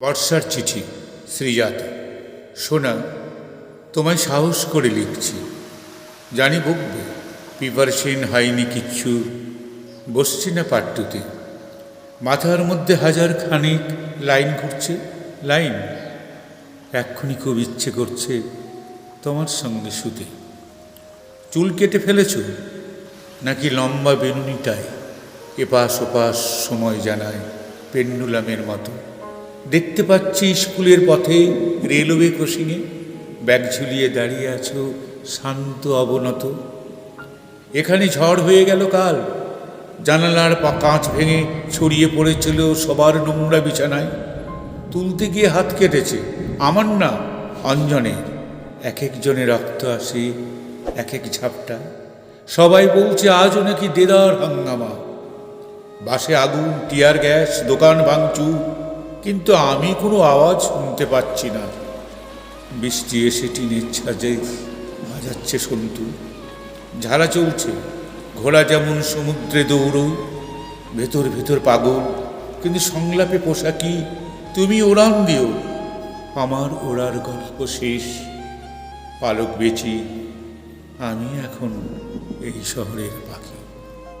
বর্ষার চিঠি, শ্রীজাত। শোনা, তোমায় সাহস করে লিখছি। জানি বকবে প্রিপারেশন হয়নি কিচ্ছু, বসছি না পাট্টুতে। মাথার মধ্যে হাজার খানিক লাইন ঘুরছে, লাইন। এক্ষুনি খুব ইচ্ছে করছে তোমার সঙ্গে শুতে। চুল কেটে ফেলেছ? নাকি লম্বা বেনুনিটায় এপাশ ওপাশ সময় জানায় পেন্ডুলামের মতো? দেখতে পাচ্ছি স্কুলের পথে রেলওয়ে ক্রসিংয়ে ব্যাগ ঝুলিয়ে দাঁড়িয়ে আছো শান্ত, অবনত। এখানে ঝড় হয়ে গেল কাল। জানালার পা কাঁচ ভেঙে ছড়িয়ে পড়েছিল সবার নোংরা বিছানায়। তুলতে গিয়ে হাত কেটেছে আমার না অঞ্জনের। এক একজনের রক্ত আসে, এক এক ঝাপটা। সবাই বলছে, আজও নাকি দেদার হাঙ্গামা। বাসে আগুন, টিয়ার গ্যাস, দোকান ভাঙচুর। কিন্তু আমি কোনো আওয়াজ শুনতে পাচ্ছি না। বৃষ্টি এসে টিনের ছাজে বাজাচ্ছে সন্তু। ঝাড়া চলছে, ঘোড়া যেমন সমুদ্রে দৌড়ই ভেতর ভেতর পাগল। কিন্তু সংলাপে পোশাকি তুমি ওড়ান দিও। আমার ওড়ার গল্প শেষ। পালক বেচি, আমি এখন এই শহরের পাখি।